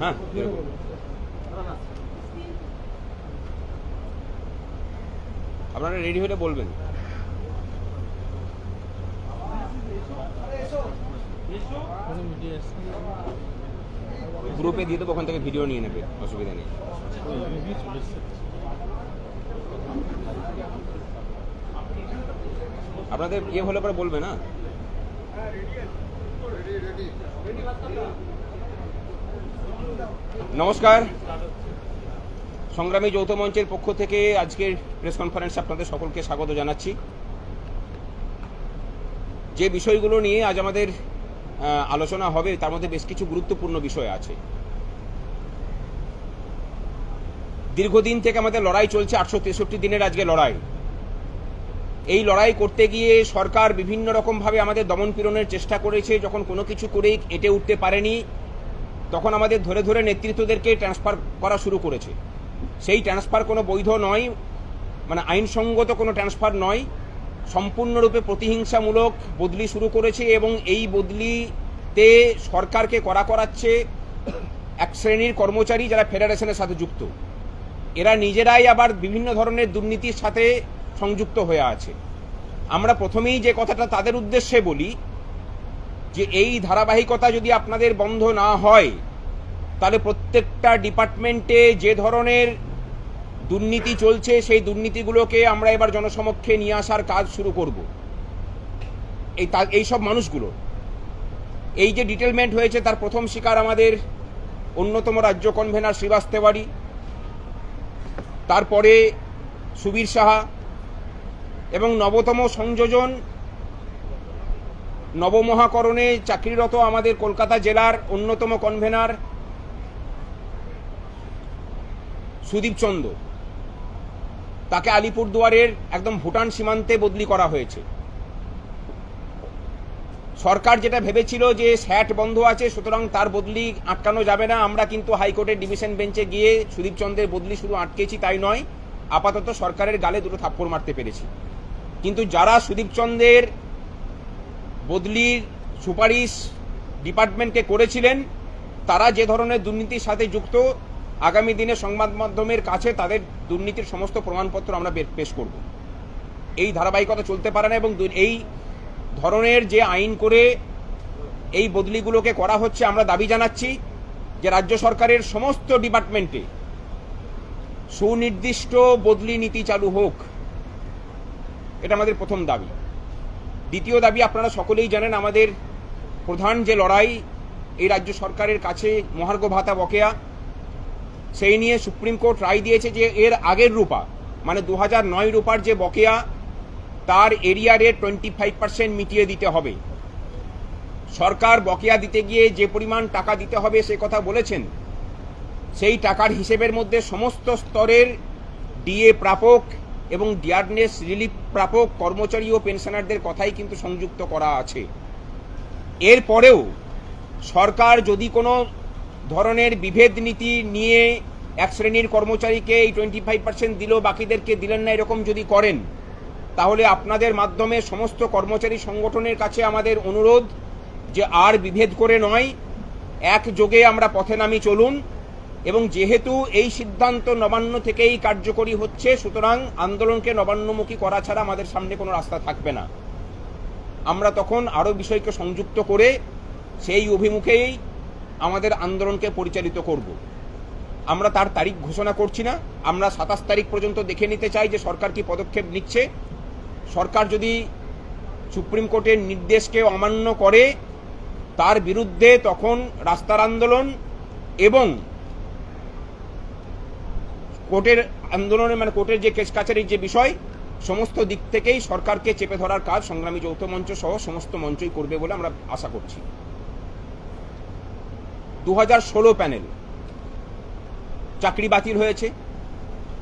হ্যাঁ। আপনারা রেডি হলে বলবেন। গ্রুপে দিয়ে দেবো, ওখান থেকে ভিডিও নিয়ে নেবে, অসুবিধা নেই। আপনাদের ইয়ে হলে পরে বলবে না? নমস্কার। সংগ্রামী যৌথ মঞ্চের পক্ষ থেকে আজকের প্রেস কনফারেন্সে আপনাদের সকলকে স্বাগত জানাচ্ছি। যে বিষয়গুলো নিয়ে আজ আমাদের আলোচনা হবে, তার মধ্যে বেশ কিছু গুরুত্বপূর্ণ বিষয় আছে। দীর্ঘদিন থেকে আমাদের লড়াই চলছে, আটশো তেষট্টি দিনের আজকে লড়াই। এই লড়াই করতে গিয়ে সরকার বিভিন্ন রকমভাবে আমাদের দমন পীড়নের চেষ্টা করেছে, যখন কোনো কিছু করেই এটে উঠতে পারেনি। তখন আমাদের ধরে ধরে নেতৃত্বদেরকে ট্রান্সফার করা শুরু করেছে। সেই ট্রান্সফার কোনো বৈধ নয় মানে আইনসঙ্গত কোনো ট্রান্সফার নয়। সম্পূর্ণরূপে প্রতিহিংসামূলক বদলি শুরু করেছে এবং এই বদলিতে সরকারকে করা করাচ্ছে এক শ্রেণির কর্মচারী যারা ফেডারেশনের সাথে যুক্ত। এরা নিজেরাই আবার বিভিন্ন ধরনের দুর্নীতির সাথে সংযুক্ত হয়ে আছে। আমরা প্রথমেই যে কথাটা তাদের উদ্দেশ্যে বলি যে এই ধারাবাহিকতা যদি আপনাদের বন্ধ না হয়, তাহলে প্রত্যেকটা ডিপার্টমেন্টে যে ধরনের দুর্নীতি চলছে, সেই দুর্নীতিগুলোকে আমরা এবার জনসমক্ষে নিয়ে আসার কাজ শুরু করব। এই এই সব মানুষগুলো। এই যে ডিটেলমেন্ট হয়েছে, তার প্রথম শিকার আমাদের অন্যতম রাজ্য কনভেনার শ্রীবাস তেওয়ারি। তারপরে সুবীর সাহা এবং নবতম সংযোজন নবমহাকরণে চাকরিরত আমাদের কলকাতা জেলার অন্যতম কনভেনার সুদীপ চন্দ তাকে আলিপুরদুয়ারের একদম ভুটান সীমান্তে বদলি করা হয়েছে। সরকার যেটা ভেবেছিল যে স্যাট বন্ধ আছে, সুতরাং তার বদলি আটকানো যাবে না। আমরা কিন্তু হাইকোর্টের ডিভিশন বেঞ্চে গিয়ে সুদীপ চন্দ্রের বদলি শুধু আটকেছি তাই নয়, আপাতত সরকারের গালে দুটো থাপ্পড় মারতে পেরেছি। কিন্তু যারা সুদীপ চন্দ্রের বদলির সুপারিশ ডিপার্টমেন্টকে করেছিলেন। তারা যে ধরনের দুর্নীতির সাথে যুক্ত, আগামী দিনে সংবাদ মাধ্যমের কাছে তাদের দুর্নীতির সমস্ত প্রমাণপত্র আমরা পেশ করব। এই ধারাবাহিকতা চলতে পারে না এবং এই ধরনের যে আইন করে এই বদলিগুলোকে করা হচ্ছে, আমরা দাবি জানাচ্ছি যে রাজ্য সরকারের সমস্ত ডিপার্টমেন্টে সুনির্দিষ্ট বদলি নীতি চালু হোক। এটা আমাদের প্রথম দাবি। দ্বিতীয় দাবি, আপনারা সকলেই জানেন আমাদের প্রধান যে লড়াই এই রাজ্য সরকারের কাছে মহার্ঘ ভাতা বকেয়া, সেই নিয়ে সুপ্রিম কোর্ট রায় দিয়েছে যে এর আগের রূপা মানে দু হাজার নয় রূপার যে বকেয়া, তার এরিয়ারে টোয়েন্টি ফাইভ পার্সেন্ট মিটিয়ে দিতে হবে। সরকার বকেয়া দিতে গিয়ে যে পরিমাণ টাকা দিতে হবে সে কথা বলেছেন, সেই টাকার হিসেবের মধ্যে সমস্ত স্তরের ডিএ প্রাপক এবং ডিয়ারনেস রিলিফ প্রাপক, কর্মচারী ও পেনশনারদের কথাই কিন্তু সংযুক্ত করা আছে। এরপরেও সরকার যদি কোনো ধরনের বিভেদ নীতি নিয়ে এক শ্রেণির কর্মচারীকে এই টোয়েন্টি ফাইভ পার্সেন্ট দিল, বাকিদেরকে দিলেন না এরকম যদি করেন, তাহলে আপনাদের মাধ্যমে সমস্ত কর্মচারী সংগঠনের কাছে আমাদের অনুরোধ যে আর বিভেদ করে নয়, একযোগে আমরা পথে নামি চলুন। এবং যেহেতু এই সিদ্ধান্ত নবান্ন থেকেই কার্যকরী হচ্ছে, সুতরাং আন্দোলনকে নবান্নমুখী করা ছাড়া আমাদের সামনে কোনো রাস্তা থাকবে না। আমরা তখন আরও বিষয়কে সংযুক্ত করে সেই অভিমুখেই আমাদের আন্দোলনকে পরিচালিত করব। আমরা তার তারিখ ঘোষণা করছি না। আমরা সাতাশ তারিখ পর্যন্ত দেখে নিতে চাই যে সরকার কি পদক্ষেপ নিচ্ছে। সরকার যদি সুপ্রিম কোর্টের নির্দেশকে অমান্য করে, তার বিরুদ্ধে তখন রাস্তার আন্দোলন এবং কোর্টের আন্দোলনে মানে কোর্টের যে কেস কাছারির যে বিষয়, সমস্ত দিক থেকেই সরকারকে চেপে ধরার কাজ সংগ্রামী যৌথ মঞ্চ সহ সমস্ত মঞ্চই করবে বলে আমরা আশা করছি। দু হাজার ষোলো প্যানেল চাকরি বাতিল হয়েছে।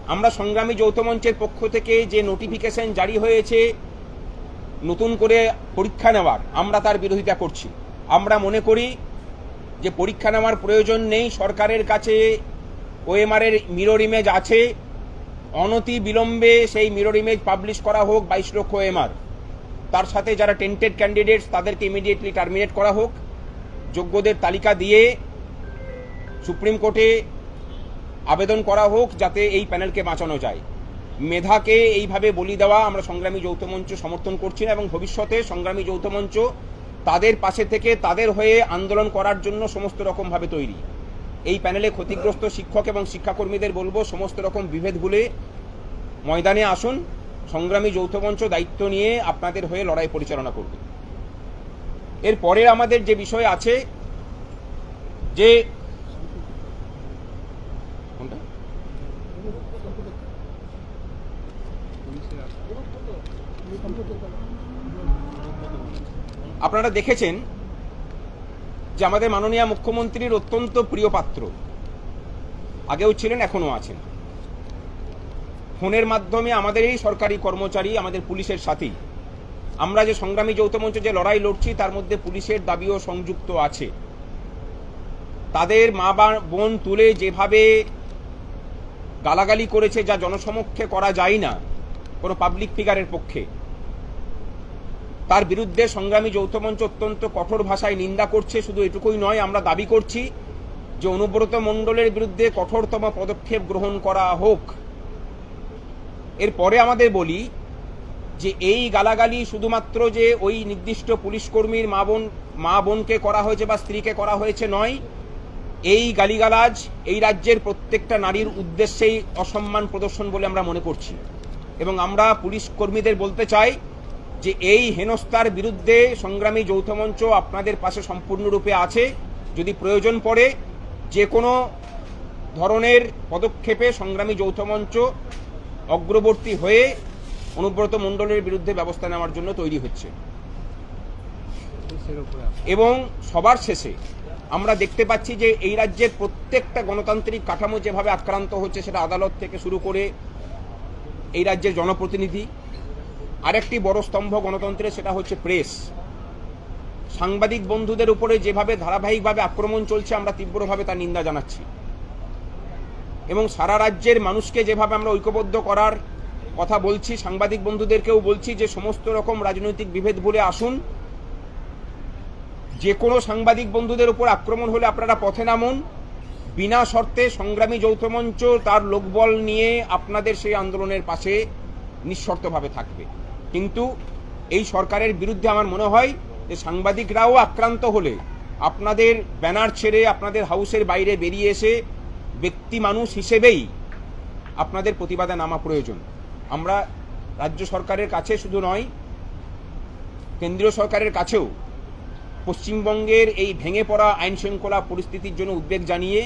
আমরা সংগ্রামী যৌথ মঞ্চের পক্ষ থেকে যে নোটিফিকেশন জারি হয়েছে, নতুন করে পরীক্ষা নেওয়ার, আমরা তার বিরোধিতা করছি। আমরা মনে করি যে পরীক্ষা নেওয়ার প্রয়োজন নেই সরকারের কাছে। ওএমআর এর মিরর ইমেজ আছে। অনতি বিলম্বে সেই মিরর ইমেজ পাবলিশ করা হোক বাইশ লক্ষ ওএমআর তার সাথে যারা টেন্টেড ক্যান্ডিডেটস তাদেরকে ইমিডিয়েটলি টার্মিনেট করা হোক। যোগ্যদের তালিকা দিয়ে সুপ্রিম কোর্টে আবেদন করা হোক যাতে এই প্যানেলকে বাঁচানো যায়। মেধাকে এইভাবে বলি দেওয়া আমরা সংগ্রামী যৌথ মঞ্চ সমর্থন করছি না এবং ভবিষ্যতে সংগ্রামী যৌথ মঞ্চ তাদের পাশে থেকে তাদের হয়ে আন্দোলন করার জন্য সমস্ত রকমভাবে তৈরি। এই প্যানেলে ক্ষতিগ্রস্ত শিক্ষক এবং শিক্ষাকর্মীদের বলব, সমস্ত রকম বিভেদ ভুলে ময়দানে আসুন, সংগ্রামী যৌথ মঞ্চ দায়িত্ব নিয়ে আপনাদের হয়ে লড়াই পরিচালনা করবে। এরপরে আমাদের যে বিষয় আছে, যে আপনারা দেখেছেন যে আমাদের মাননীয় মুখ্যমন্ত্রীর অত্যন্ত প্রিয় পাত্র। আগেও ছিলেন এখনও আছেন। ফোনের মাধ্যমে আমাদের এই সরকারি কর্মচারী, আমাদের পুলিশের সাথেই আমরা যে সংগ্রামী যৌথ মঞ্চ যে লড়াই লড়ছি, তার মধ্যে পুলিশের দাবিও সংযুক্ত আছে। তাদের মা বোন তুলে যেভাবে গালাগালি করেছে যা জনসমক্ষে করা যায় না, কোনো পাবলিক ফিগারের পক্ষে তার বিরুদ্ধে সংগ্রামী যৌথ মঞ্চ অত্যন্ত কঠোর ভাষায় নিন্দা করছে, শুধু এটুকুই নয়, আমরা দাবি করছি যে অনুব্রত মণ্ডলের বিরুদ্ধে কঠোরতম পদক্ষেপ গ্রহণ করা হোক। এরপরে আমাদের বলি যে এই গালাগালি শুধুমাত্র যে ওই নির্দিষ্ট পুলিশ কর্মীর মা বোন, মা বোনকে করা হয়েছে বা স্ত্রীকে করা হয়েছে নয়, এই গালিগালাজ এই রাজ্যের প্রত্যেকটা নারীর উদ্দেশ্যেই অসম্মান প্রদর্শন বলে আমরা মনে করছি। এবং আমরা পুলিশ কর্মীদের বলতে চাই যে এই হেনস্থার বিরুদ্ধে সংগ্রামী যৌথ মঞ্চ আপনাদের পাশে সম্পূর্ণরূপে আছে। যদি প্রয়োজন পড়ে যে কোনো ধরনের পদক্ষেপে সংগ্রামী যৌথ মঞ্চ অগ্রবর্তী হয়ে অনুব্রত মণ্ডলের বিরুদ্ধে ব্যবস্থা নেওয়ার জন্য তৈরি হচ্ছে। এবং সবার শেষে আমরা দেখতে পাচ্ছি যে এই রাজ্যের প্রত্যেকটা গণতান্ত্রিক কাঠামো যেভাবে আক্রান্ত হচ্ছে, সেটা আদালত থেকে শুরু করে এই রাজ্যের জনপ্রতিনিধি আরেকটি বড় স্তম্ভ গণতন্ত্রের সেটা হচ্ছে প্রেস। সাংবাদিক বন্ধুদের উপরে যেভাবে ধারাবাহিকভাবে আক্রমণ চলছে, আমরা তীব্রভাবে তার নিন্দা জানাচ্ছি। এবং সারা রাজ্যের মানুষকে যেভাবে আমরা ঐক্যবদ্ধ করার কথা বলছি, সাংবাদিক বন্ধুদেরকেও বলছি যে সমস্ত রকম রাজনৈতিক বিভেদ বলে আসুন। যে কোনো সাংবাদিক বন্ধুদের উপর আক্রমণ হলে আপনারা পথে নামুন। বিনা শর্তে সংগ্রামী যৌথ মঞ্চ তার লোকবল নিয়ে আপনাদের সেই আন্দোলনের পাশে নিঃশর্তভাবে থাকবে। কিন্তু এই সরকারের বিরুদ্ধে আমার মনে হয় যে সাংবাদিকরাও আক্রান্ত হলে, আপনাদের ব্যানার ছেড়ে আপনাদের হাউসের বাইরে বেরিয়ে এসে ব্যক্তি মানুষ হিসেবেই আপনাদের প্রতিবাদে নামা প্রয়োজন। আমরা রাজ্য সরকারের কাছে শুধু নয়, কেন্দ্রীয় সরকারের কাছেও পশ্চিমবঙ্গের এই ভেঙে পড়া আইন শৃঙ্খলা পরিস্থিতির জন্য উদ্বেগ জানিয়ে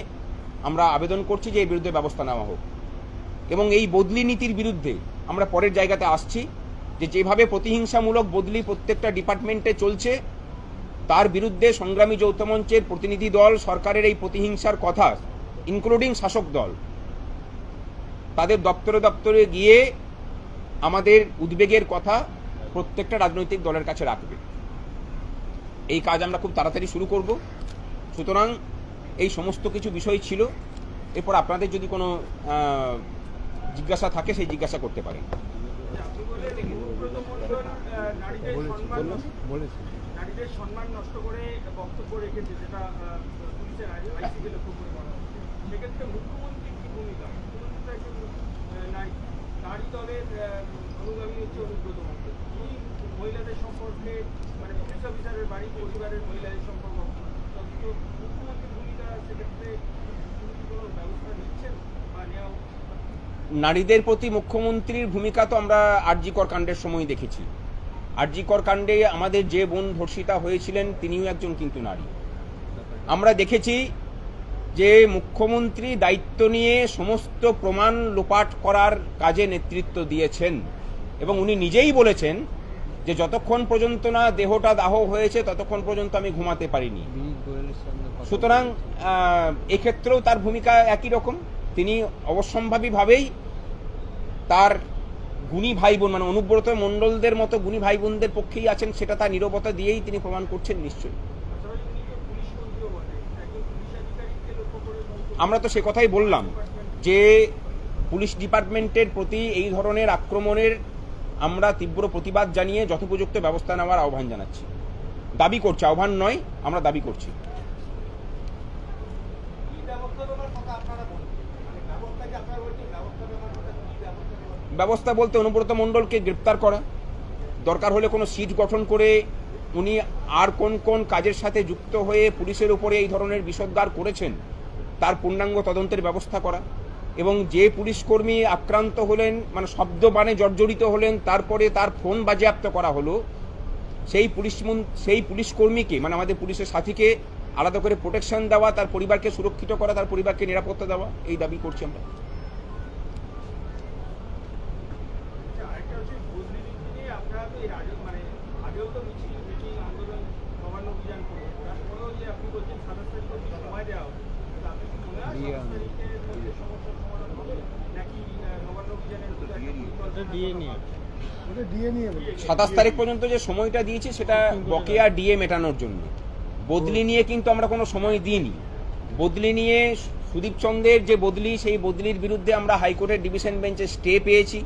আমরা আবেদন করছি যে এর বিরুদ্ধে ব্যবস্থা নেওয়া হোক। এবং এই বদলি নীতির বিরুদ্ধে আমরা পরের জায়গাতে আসছি। যে যেভাবে প্রতিহিংসামূলক বদলি প্রত্যেকটা ডিপার্টমেন্টে চলছে, তার বিরুদ্ধে সংগ্রামী যৌথ মঞ্চের প্রতিনিধি দল সরকারের এই প্রতিহিংসার কথা ইনক্লুডিং শাসক দল। তাদের দপ্তরে দপ্তরে গিয়ে আমাদের উদ্বেগের কথা প্রত্যেকটা রাজনৈতিক দলের কাছে রাখবে। এই কাজ আমরা খুব তাড়াতাড়ি শুরু করব। সুতরাং এই সমস্ত কিছু বিষয় ছিল। এরপর আপনাদের যদি কোনো জিজ্ঞাসা থাকে, সেই জিজ্ঞাসা করতে পারেন। বক্তব্য রেখেছে যেটা পুলিশের আইসিকে লক্ষ্য করে সেক্ষেত্রে কি মুখ্যমন্ত্রী একজন নারী নারী দলের অনুগামী হচ্ছে অনুব্রত তিনি মহিলাদের সম্পর্কে মানে পুলিশ অফিসারের বাড়ি পরিবারের মহিলাদের সম্পর্ক মুখ্যমন্ত্রীর ভূমিকা সেক্ষেত্রে কোনো ব্যবস্থা নিচ্ছেন বা নেওয়া নারীদের প্রতি মুখ্যমন্ত্রীর ভূমিকা তো আমরা আরজিকর কাণ্ডের সময় দেখেছি। আরজিকর কাণ্ডে আমাদের যে বোন ধর্ষিতা হয়েছিলেন, তিনিও একজন কিন্তু নারী। আমরা দেখেছি যে মুখ্যমন্ত্রী দায়িত্ব নিয়ে সমস্ত প্রমাণ লোপাট করার কাজে নেতৃত্ব দিয়েছেন এবং উনি নিজেই বলেছেন যে যতক্ষণ পর্যন্ত না দেহটা দাহ হয়েছে, ততক্ষণ পর্যন্ত আমি ঘুমাতে পারিনি। সুতরাং এক্ষেত্রেও তার ভূমিকা একই রকম। তিনি অবশ্যম্ভাবীভাবেই তার গুণী ভাই বোন মানে অনুব্রত মণ্ডলদের মতো গুণী ভাই বোনদের পক্ষেই আছেন, সেটা তার নিরবতা দিয়েই তিনি প্রমাণ করছেন নিশ্চয়ই। আমরা তো সে কথাই বললাম যে পুলিশ ডিপার্টমেন্টের প্রতি এই ধরনের আক্রমণের আমরা তীব্র প্রতিবাদ জানিয়ে যথোপযুক্ত ব্যবস্থা নেওয়ার আহ্বান জানাচ্ছি। দাবি করছি, আহ্বান নয়, আমরা দাবি করছি ঈদ এবং আন্দোলনের কথা আপনারা বলছেন মানে ব্যবস্থা যে আপনারা বলছেন ব্যবস্থা নেওয়ার কথা কি ব্যবস্থা নেওয়ার ব্যবস্থা বলতে অনুব্রত মণ্ডলকে গ্রেপ্তার করা। দরকার হলে কোনো সিট গঠন করে উনি আর কোন কোন কাজের সাথে যুক্ত হয়ে পুলিশের উপরে এই ধরনের বিষোদ্গার করেছেন, তার পূর্ণাঙ্গ তদন্তের ব্যবস্থা করা এবং যে পুলিশ কর্মী আক্রান্ত হলেন মানে শব্দ বানে জর্জরিত হলেন, তারপরে তার ফোন বাজেয়াপ্ত করা হলো, সেই পুলিশ সেই পুলিশ কর্মীকে মানে আমাদের পুলিশের সাথীকে আলাদা করে প্রোটেকশন দেওয়া, তার পরিবারকে সুরক্ষিত করা, তার পরিবারকে নিরাপত্তা দেওয়া, এই দাবি করছি আমরা। সাতাশ তারিখ পর্যন্ত যে সময়টা দিয়েছি সেটা বকেয়া ডিএ মেটানোর জন্য। বদলি নিয়ে কিন্তু আমরা কোনো সময় দিইনি। বদলি নিয়ে সুদীপ চন্দ্রের যে বদলি সেই বদলির বিরুদ্ধে আমরা হাইকোর্টের ডিভিশন বেঞ্চে স্টে পেয়েছি।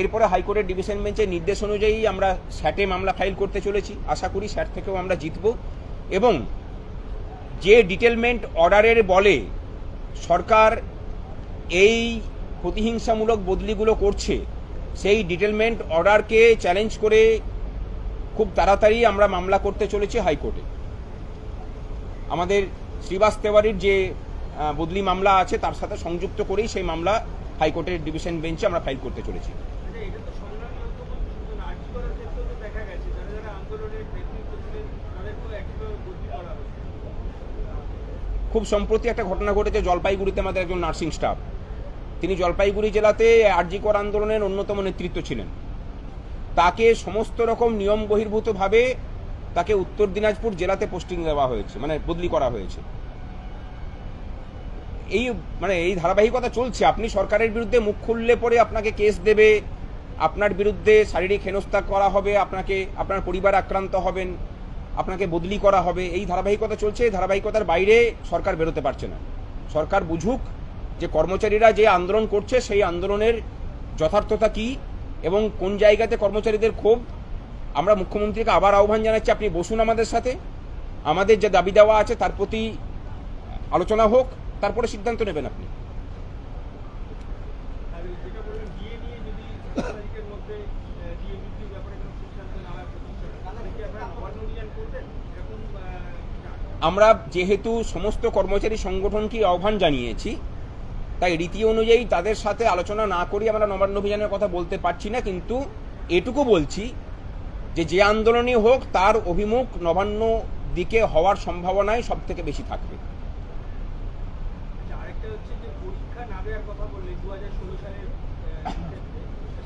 এরপরে হাইকোর্টের ডিভিশন বেঞ্চের নির্দেশ অনুযায়ী আমরা স্যাটে মামলা ফাইল করতে চলেছি। আশা করি স্যাট থেকেও আমরা জিতব। এবং যে ডিটেলমেন্ট অর্ডারের বলে সরকার এই প্রতিহিংসামূলক বদলিগুলো করছে, সেই ডিটেলমেন্ট অর্ডারকে চ্যালেঞ্জ করে খুব তাড়াতাড়ি আমরা মামলা করতে চলেছি হাইকোর্টে আমাদের শ্রীবাস তেওয়ারির যে বদলি মামলা আছে, তার সাথে সংযুক্ত করেই সেই মামলা হাইকোর্টের ডিভিশন বেঞ্চে আমরা ফাইল করতে চলেছি আচ্ছা, এটা তো সংগ্রামী ঐক্যমঞ্চ শুধু না, আরজি করার ক্ষেত্রেও তো দেখা গেছে যারা যারা আন্দোলনের নেতৃত্ব ছিলেন তাদেরকেও একইভাবে বদলি করা হয়েছে খুব সম্প্রতি একটা ঘটনা ঘটেছে, জলপাইগুড়িতে আমাদের একজন নার্সিং স্টাফ। তিনি জলপাইগুড়ি জেলাতে আরজিকর আন্দোলনের অন্যতম নেতৃত্ব ছিলেন। তাকে সমস্ত রকম নিয়ম বহির্ভূতভাবে তাকে উত্তর দিনাজপুর জেলাতে পোস্টিং দেওয়া হয়েছে মানে বদলি করা হয়েছে। এই মানে এই ধারাবাহিকতা চলছে, আপনি সরকারের বিরুদ্ধে মুখ খুললে পরে আপনাকে কেস দেবে, আপনার বিরুদ্ধে শারীরিক হেনস্থা করা হবে, আপনাকে, আপনার পরিবার আক্রান্ত হবেন। আপনাকে বদলি করা হবে। এই ধারাবাহিকতা চলছে, এই ধারাবাহিকতার বাইরে সরকার বেরোতে পারছে না। সরকার বুঝুক যে কর্মচারীরা যে আন্দোলন করছে, সেই আন্দোলনের যথার্থতা কি এবং কোন জায়গাতে কর্মচারীদের ক্ষোভ। আমরা মুখ্যমন্ত্রীকে আবার আহ্বান জানাচ্ছি, আপনি বসুন আমাদের সাথে। আমাদের যে দাবি দেওয়া আছে, তার প্রতি আলোচনা হোক, তারপরে সিদ্ধান্ত নেবেন আপনি আর যেটা বললেন ডিএ নিয়ে যদি সাতাশ তারিখের মধ্যে ডিএ বৃদ্ধির ব্যাপারে কোনো সিদ্ধান্ত না হয় প্রতিষ্ঠা তাহলে কি আপনারা নবান্ন অভিযান করবেন এরকম আহ, আমরা যেহেতু সমস্ত কর্মচারী সংগঠনকে আহ্বান জানিয়েছি, তাই রীতি অনুযায়ী তাদের সাথে আলোচনা না করে আমরা নবান্ন অভিযানের কথা বলতে পারছি না, কিন্তু এটুকু বলছি যে যে আন্দোলনই হোক, তার অভিমুখ নবান্ন দিকে হওয়ার সম্ভাবনাই সব থেকে বেশি থাকবে।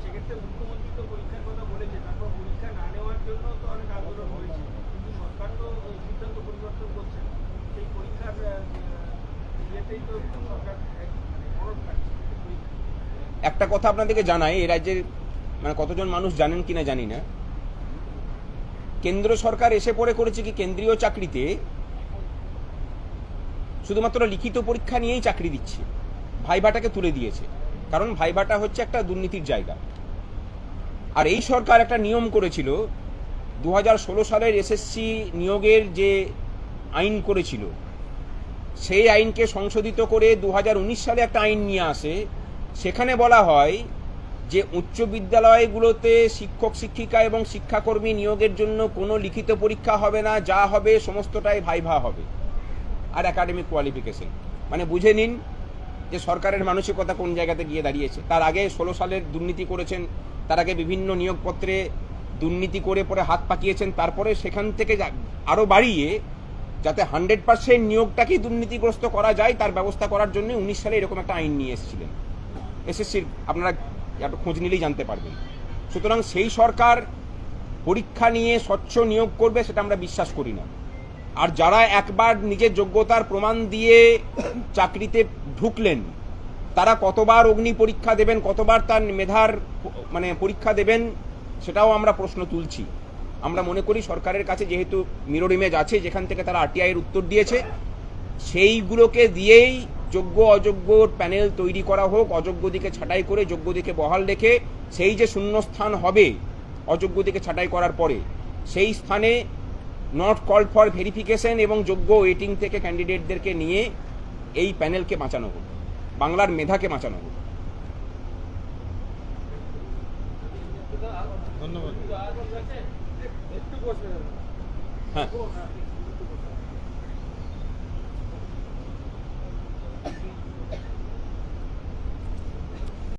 সেক্ষেত্রে মুখ্যমন্ত্রী তো পরীক্ষার কথা বলেছে, তারপর পরীক্ষা না নেওয়ার জন্য তো অনেক আন্দোলন হয়েছে কিন্তু সরকার তো ওই সিদ্ধান্ত পরিবর্তন করছে না। সেই পরীক্ষার আহ, ইয়েতেই তো সরকার এক মরণ থাকছে পরীক্ষা একটা কথা আপনাদেরকে জানাই এই রাজ্যের মানে কতজন মানুষ জানেন কিনা জানি না। কেন্দ্র সরকার এসে পড়ে করেছে কি কেন্দ্রীয় চাকরিতে, শুধুমাত্র লিখিত পরীক্ষা নিয়েই চাকরি দিচ্ছে। ভাইভাটাকে তুলে দিয়েছে। কারণ ভাইভাটা হচ্ছে একটা দুর্নীতির জায়গা। আর এই সরকার একটা নিয়ম করেছিল দু হাজার ষোলো সালের এসএসসি নিয়োগের যে আইন করেছিল সেই আইনকে সংশোধিত করে দু হাজার উনিশ সালে একটা আইন নিয়ে আসে। সেখানে বলা হয় যে উচ্চ বিদ্যালয়গুলোতে শিক্ষক, শিক্ষিকা এবং শিক্ষাকর্মী নিয়োগের জন্য কোনো লিখিত পরীক্ষা হবে না, যা হবে সমস্তটাই ভাইভা হবে। আর একাডেমিক কোয়ালিফিকেশন মানে বুঝে নিন যে সরকারের মানসিকতা কোন জায়গাতে গিয়ে দাঁড়িয়েছে। তার আগে ষোলো সালের দুর্নীতি করেছেন, তার আগে বিভিন্ন নিয়োগপত্রে দুর্নীতি করে পরে হাত পাকিয়েছেন, তারপরে সেখান থেকে যা- আরও বাড়িয়ে যাতে হান্ড্রেড পার্সেন্ট নিয়োগটাকেই দুর্নীতিগ্রস্ত করা যায়, তার ব্যবস্থা করার জন্য উনিশ সালে এরকম একটা আইন নিয়ে এসেছিলেন। এসএসসির আপনারা একটু খোঁজ নিলেই জানতে পারবেন। সুতরাং সেই সরকার পরীক্ষা নিয়ে স্বচ্ছ নিয়োগ করবে সেটা আমরা বিশ্বাস করি না। আর যারা একবার নিজের যোগ্যতার প্রমাণ দিয়ে চাকরিতে ঢুকলেন, তারা কতবার অগ্নি পরীক্ষা দেবেন, কতবার তার মেধার মানে পরীক্ষা দেবেন, সেটাও আমরা প্রশ্ন তুলছি। আমরা মনে করি সরকারের কাছে যেহেতু মিরর ইমেজ আছে, যেখান থেকে তারা আরটিআই এর উত্তর দিয়েছে, সেইগুলোকে দিয়েই যোগ্য অযোগ্যর প্যানেল তৈরি করা হোক, অযোগ্য দিকে ছাঁটাই করে, যোগ্য দিকে বহাল রেখে সেই যে শূন্যস্থান হবে, অযোগ্য দিকে ছাঁটাই করার পরে, সেই স্থানে নট কল ফর ভেরিফিকেশন এবং যোগ্য ওয়েটিং থেকে ক্যান্ডিডেটদেরকে নিয়ে এই প্যানেলকে বাঁচানো হোক, বাংলার মেধাকে বাঁচানো হোক। ধন্যবাদ। একটু বসে হ্যাঁ